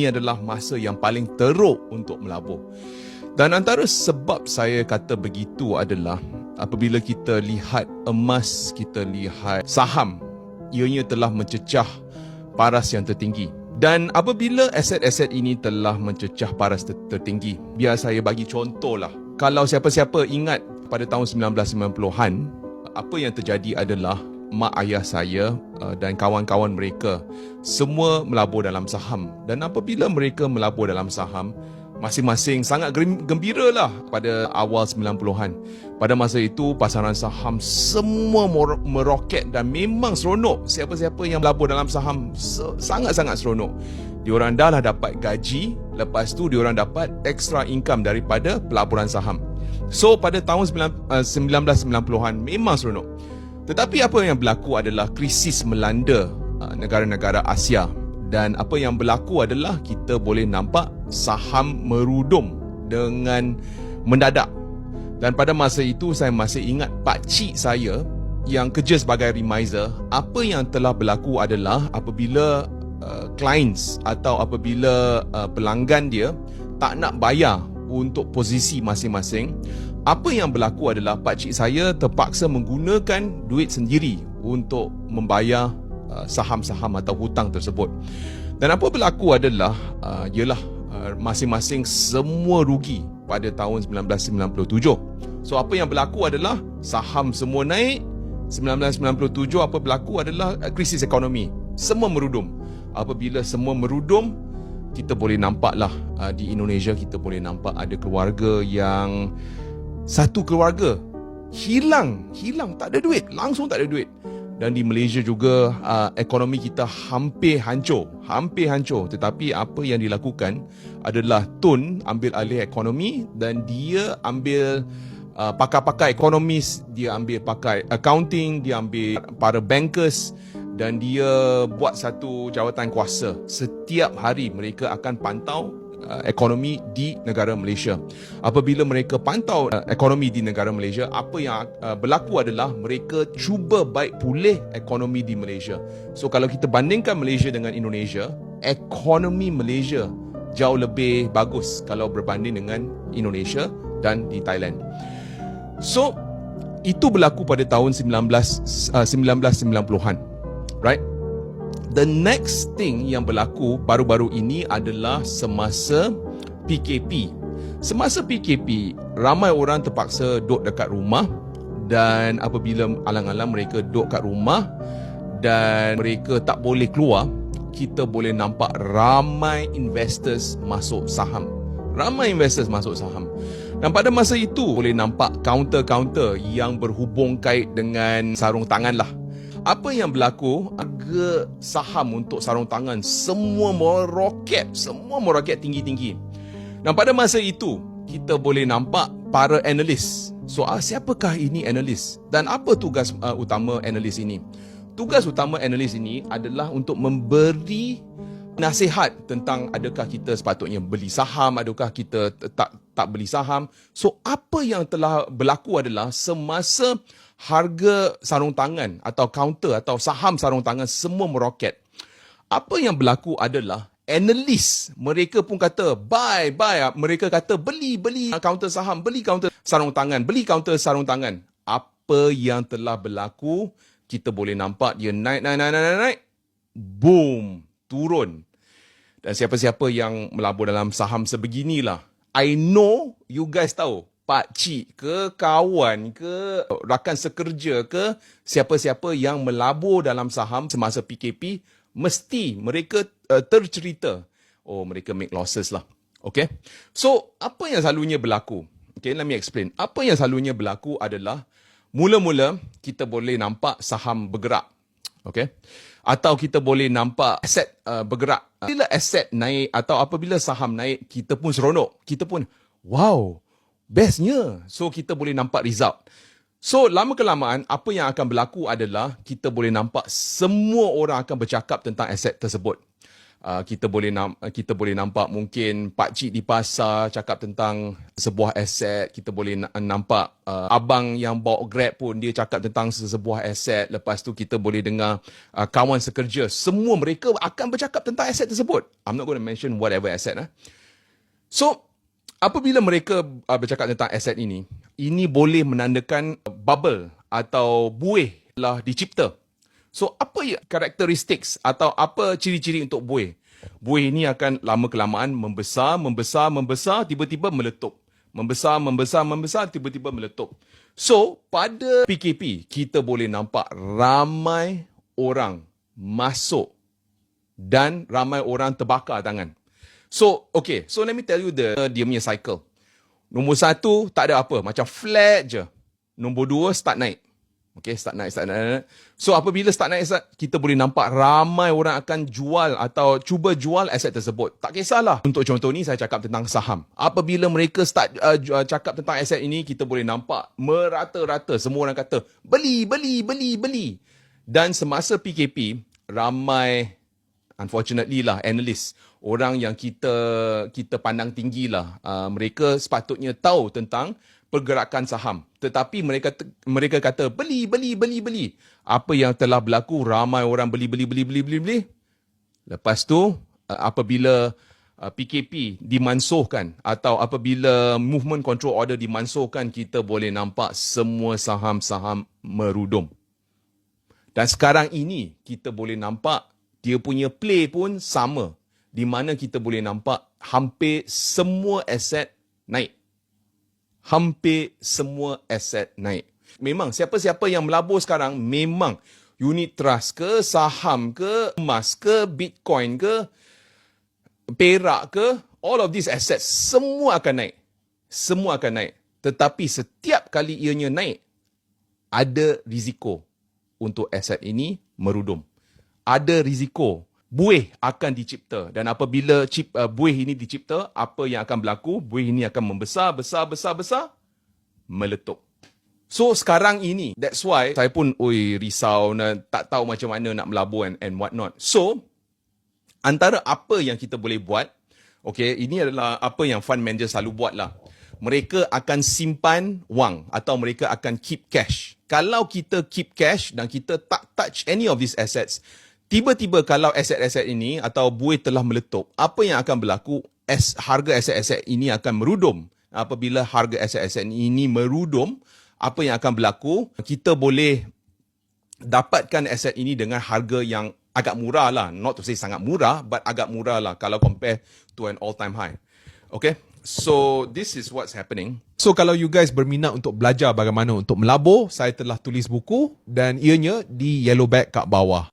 ini adalah masa yang paling teruk untuk melabur. Dan antara sebab saya kata begitu adalah apabila kita lihat emas, kita lihat saham, ianya telah mencecah paras yang tertinggi. Dan apabila aset-aset ini telah mencecah paras ter- tertinggi, biar saya bagi contoh lah. Kalau siapa-siapa ingat pada tahun 1990-an, apa yang terjadi adalah mak ayah saya uh, dan kawan-kawan mereka semua melabur dalam saham. Dan apabila mereka melabur dalam saham masing-masing sangat gembira lah pada awal 90-an pada masa itu pasaran saham semua meroket dan memang seronok. Siapa-siapa yang melabur dalam saham sangat-sangat seronok. Diorang dah lah dapat gaji lepas tu diorang dapat extra income daripada pelaburan saham. So pada tahun 1990-an uh, memang seronok tetapi apa yang berlaku adalah krisis melanda uh, negara-negara Asia dan apa yang berlaku adalah kita boleh nampak saham merudum dengan mendadak. Dan pada masa itu saya masih ingat pak cik saya yang kerja sebagai remiser, apa yang telah berlaku adalah apabila uh, clients atau apabila uh, pelanggan dia tak nak bayar untuk posisi masing-masing, apa yang berlaku adalah pak cik saya terpaksa menggunakan duit sendiri untuk membayar uh, saham-saham atau hutang tersebut. Dan apa berlaku adalah uh, ialah uh, masing-masing semua rugi pada tahun 1997. So apa yang berlaku adalah saham semua naik 1997 apa berlaku adalah uh, krisis ekonomi. Semua merudum. Apabila semua merudum kita boleh nampaklah uh, di Indonesia kita boleh nampak ada keluarga yang satu keluarga hilang, hilang tak ada duit, langsung tak ada duit. Dan di Malaysia juga uh, ekonomi kita hampir hancur, hampir hancur. Tetapi apa yang dilakukan adalah Tun ambil alih ekonomi dan dia ambil uh, pakar-pakar ekonomis, dia ambil pakai accounting, dia ambil para bankers dan dia buat satu jawatan kuasa. Setiap hari mereka akan pantau uh, ekonomi di negara Malaysia. Apabila mereka pantau uh, ekonomi di negara Malaysia, apa yang uh, berlaku adalah mereka cuba baik pulih ekonomi di Malaysia. So kalau kita bandingkan Malaysia dengan Indonesia, ekonomi Malaysia jauh lebih bagus kalau berbanding dengan Indonesia dan di Thailand. So itu berlaku pada tahun 19 uh, 1990-an. Right? The next thing yang berlaku baru-baru ini adalah semasa PKP. Semasa PKP, ramai orang terpaksa duduk dekat rumah dan apabila alang-alang mereka duduk kat rumah dan mereka tak boleh keluar, kita boleh nampak ramai investors masuk saham. Ramai investors masuk saham. Dan pada masa itu boleh nampak counter-counter yang berhubung kait dengan sarung tangan lah apa yang berlaku harga saham untuk sarung tangan. Semua meroket semua meroket tinggi-tinggi. Dan pada masa itu kita boleh nampak para analis. So ah, siapakah ini analis? Dan apa tugas uh, utama analis ini? Tugas utama analis ini adalah untuk memberi nasihat tentang adakah kita sepatutnya beli saham adakah kita tak tak beli saham. So apa yang telah berlaku adalah semasa harga sarung tangan atau counter atau saham sarung tangan semua meroket. Apa yang berlaku adalah analis mereka pun kata buy buy mereka kata beli beli counter saham beli counter sarung tangan beli counter sarung tangan. Apa yang telah berlaku kita boleh nampak dia naik naik naik naik naik boom turun. Dan siapa-siapa yang melabur dalam saham sebeginilah I know you guys tahu pak cik ke kawan ke rakan sekerja ke siapa-siapa yang melabur dalam saham semasa PKP mesti mereka uh, tercerita. Oh mereka make losses lah. Okay? So apa yang selalunya berlaku? Okay let me explain. Apa yang selalunya berlaku adalah mula-mula kita boleh nampak saham bergerak. Okay? Atau kita boleh nampak aset uh, bergerak. Bila aset naik atau apabila saham naik kita pun seronok. Kita pun wow bestnya. So kita boleh nampak result. So lama kelamaan apa yang akan berlaku adalah kita boleh nampak semua orang akan bercakap tentang aset tersebut. Uh, kita boleh nam- kita boleh nampak mungkin pak cik di pasar cakap tentang sebuah aset kita boleh na- nampak uh, abang yang bawa Grab pun dia cakap tentang sebuah aset lepas tu kita boleh dengar uh, kawan sekerja semua mereka akan bercakap tentang aset tersebut I'm not going to mention whatever asset eh. So apabila mereka uh, bercakap tentang aset ini ini boleh menandakan bubble atau buih telah dicipta So apa ya karakteristik atau apa ciri-ciri untuk buih? Buih ini akan lama kelamaan membesar, membesar, membesar, tiba-tiba meletup. Membesar, membesar, membesar, tiba-tiba meletup. So pada PKP kita boleh nampak ramai orang masuk dan ramai orang terbakar tangan. So okay, so let me tell you the dia punya cycle. Nombor satu tak ada apa, macam flat je. Nombor dua start naik. Okay, start naik, start naik. So, apabila start naik, start, kita boleh nampak ramai orang akan jual atau cuba jual aset tersebut. Tak kisahlah. Untuk contoh ni, saya cakap tentang saham. Apabila mereka start uh, cakap tentang aset ini, kita boleh nampak merata-rata. Semua orang kata, beli, beli, beli, beli. Dan semasa PKP, ramai, unfortunately lah, analis, orang yang kita kita pandang tinggi lah. Uh, mereka sepatutnya tahu tentang pergerakan saham. Tetapi mereka mereka kata beli beli beli beli. Apa yang telah berlaku ramai orang beli beli beli beli beli beli. Lepas tu uh, apabila PKP uh, dimansuhkan atau apabila movement control order dimansuhkan kita boleh nampak semua saham-saham merudum. Dan sekarang ini kita boleh nampak dia punya play pun sama di mana kita boleh nampak hampir semua aset naik hampir semua aset naik. Memang siapa-siapa yang melabur sekarang memang unit trust ke, saham ke, emas ke, bitcoin ke, perak ke, all of these assets semua akan naik. Semua akan naik. Tetapi setiap kali ianya naik, ada risiko untuk aset ini merudum. Ada risiko buih akan dicipta. Dan apabila chip uh, buih ini dicipta apa yang akan berlaku? Buih ini akan membesar besar besar besar meletup. So sekarang ini that's why saya pun oi risau nak tak tahu macam mana nak melabur and, and what not. So antara apa yang kita boleh buat okay ini adalah apa yang fund manager selalu buat lah mereka akan simpan wang atau mereka akan keep cash. Kalau kita keep cash dan kita tak touch any of these assets tiba-tiba kalau aset-aset ini atau buih telah meletup, apa yang akan berlaku? As, harga aset-aset ini akan merudum. Apabila harga aset-aset ini merudum, apa yang akan berlaku? Kita boleh dapatkan aset ini dengan harga yang agak murah lah. Not to say sangat murah, but agak murah lah kalau compare to an all-time high. Okay? So, this is what's happening. So, kalau you guys berminat untuk belajar bagaimana untuk melabur, saya telah tulis buku dan ianya di yellow bag kat bawah.